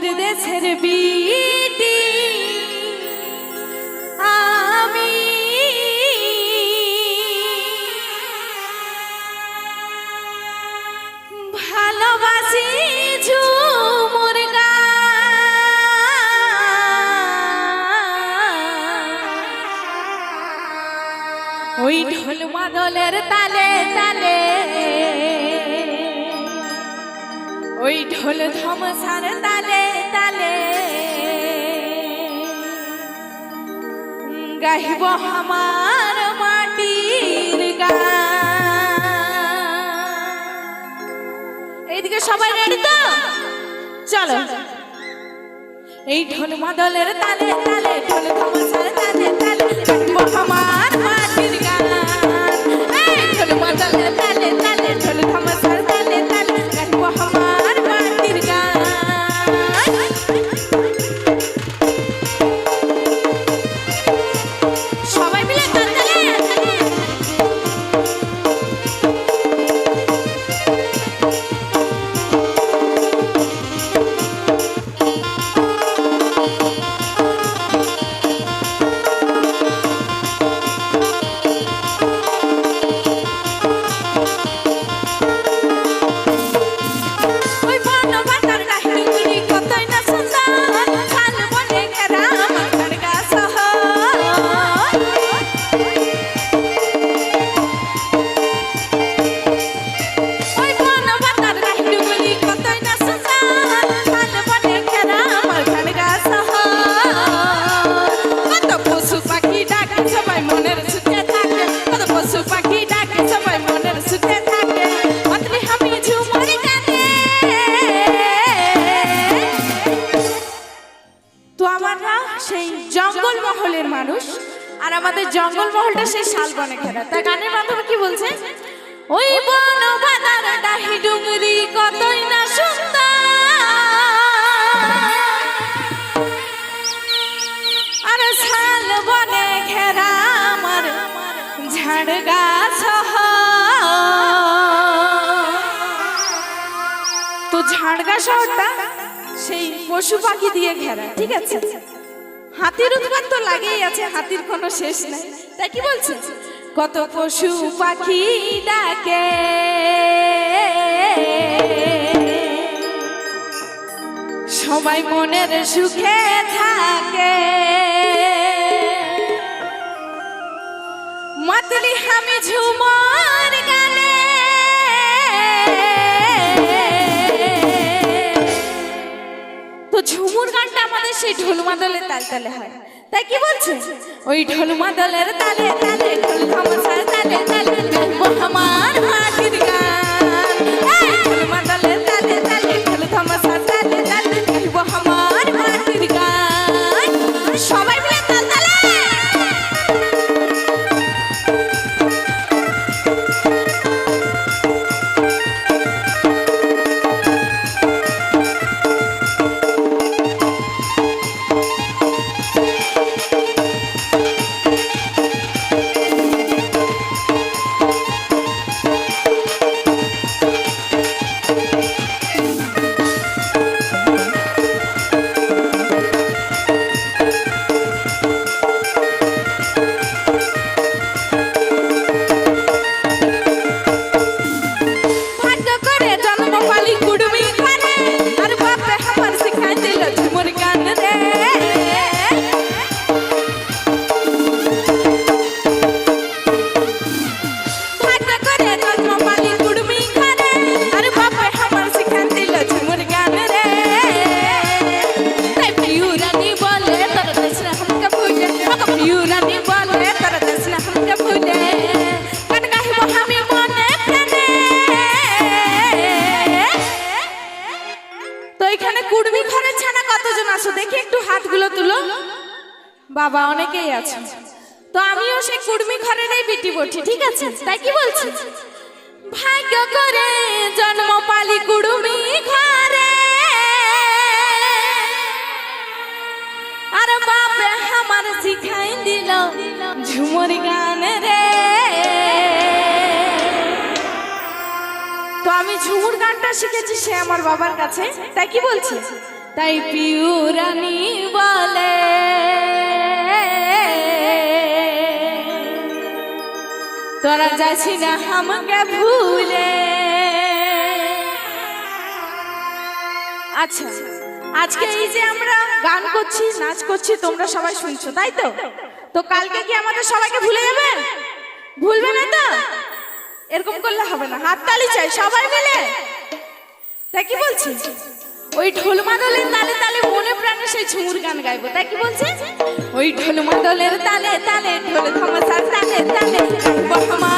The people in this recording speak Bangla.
মোর দেশের বিটি, আমি ভালোবাসি ঝুমুর ওই ঢোল মাদলের তালে তালে, ওই ঢোল ধমসার তালে তালে গাইব আমার মাটির এইদিকে সবাই রেডি তো? চলো। এই ঢোল মাদলের তালে সেই জঙ্গল মহলের মানুষ আর আমাদের জঙ্গল মহলটা সেই শালবনে ঘেরা। তা গানের মাধ্যমে কি বলছে? ওই বন বাদার ডাহি ডুঙ্গরি কতই না সুন্দর। শাল বনে ঘেরা আমার ঝাড় গাছ তো ঝাড়গা শহরটা সেই পশু পাখি দিয়ে ঘেরা, ঠিক আছে? হাতির উৎপাত তো লাগেই আছে, হাতির কোনো শেষ নাই। তাই কি বলছে? কত পশু পাখি ডাকে। সবাই মনের সুখে থাকে। তো ঝুমুর গানটা আমাদের সেই ঢোল মাদলের তাল তালে হয়। তাই কি বলছে? ওই ঢোল মাদলের তালে তালে, ঢোল তালে তালে আমার হাতির গান। হাতগুলো তুলো। বাবা অনেকেই আছে। তো আমিও সেই কুড়মি ঘরেরই বেটি বটি, ঠিক আছে? তাই কি বলছি? ভাগ্য করে জন্ম পালি কুড়মি ঘরে। আর বাপে আমার শিখাই দিল ঝুমর গান রে। তো আমি ঝুমুর গানটা শিখেছি সে আমার বাবার কাছে। তাই কি বলছে? তাই পিউরানি বলে। তোরা যাচ্ছি না আমাকে ভুলে। আচ্ছা আজকে এই যে আমরা গান করছি, নাচ করছি, তোমরা সবাই শুনছো, তাই তো? তো কালকে কি আমাদের সবাইকে ভুলে যাবে? ভুলবে না তো? এরকম করলে হবে না। হাততালি চাই, সবাই মিলে। তাই কি বলছি ওই ঢোল মাদলের তালে তালে মনে প্রাণে সেই ঝুমুর গান গাইবো, তাই কি বলছে? ওই ঢোল মাদলের তালে তালে ঢোল ধমসার তালে তালে, বহমা